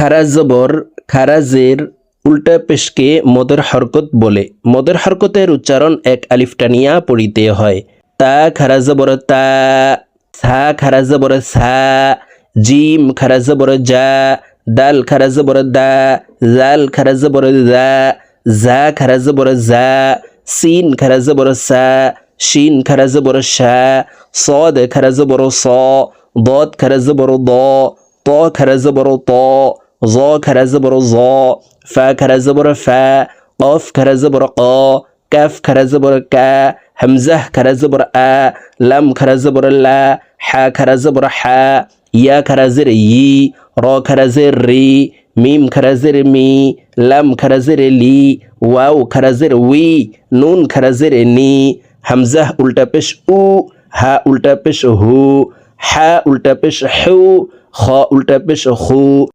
খারাজবর খারাজের উল্টা পেশকে মদের হরকত বলে মদের হরকতের উচ্চারণ এক আলিফটানিয়া পড়িতে হয় তা খারাজ জবর তা সা খারা সা জিম খারাজ জবর যা দাল খারাজ জবর দা জাল খারাজ জবর যা যা খারাজ জবর যা সিন খারা সা শিন খারাজ জবর সা সদ খারা জবর স বদ খারাজ জবর দ ত খারাজ জবর ত ظا كرز برو ظا فا كرز برو فا قاف كرز برو قا كاف كرز برو كا همزه كرز برو آ لم كرز برو لا حا كرز برو حا يا كرز ري را كرز ري ميم كرزر مي لم كرزر لي واو كرزر وي نون كرزر ني همزه الٹا پیش أو ها الٹا پیش هو ح الٹا پیش حو خا الٹا پیش خو